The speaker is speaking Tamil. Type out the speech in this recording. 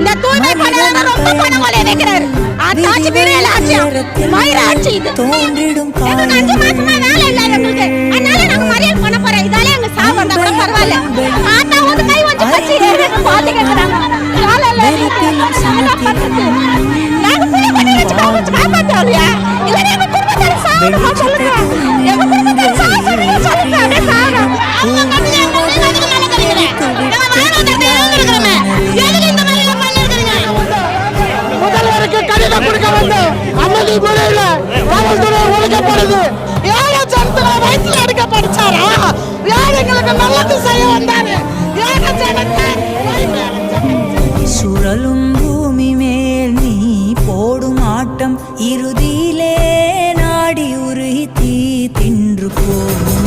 இந்த தூய்மை பணியாளர் ரொம்ப பணம் கொலை வைக்கிறாரு. ஆட்சி பிரியல ஆட்சி மயிர ஆட்சி இது. தோன்றிடும் எங்களுக்கு அஞ்சு மாசமா வேலை இல்ல எங்களுக்கு. அதனால நாங்க மறியல் பண்ண போறோம். இதாலே எங்க சாவு வந்தா கூட பரவாயில்ல. ஆத்தா வந்து கை வச்சு எங்களுக்கு பாத்து பண்றது? நாங்க புரிய பண்ணி வச்சு காப்பாத்து காப்பாத்தோம்லையா இல்ல எங்க குடும்பத்தார சாவணுமா சொல்லுங்க. பத்திரிகை கொடுக்க வந்த அமைதி முறையில காவல்துறை ஒழிக்கப்படுது. ஏழை ஜனத்துல வயசுல எடுக்க படிச்சாரா ஏழைங்களுக்கு நல்லது செய்ய வந்தாரு? ஏழை ஜனத்தை சுழலும் பூமி மேல் நீ போடும் ஆட்டம் இறுதியிலே நாடி உருகி தீ தின்று போகும்.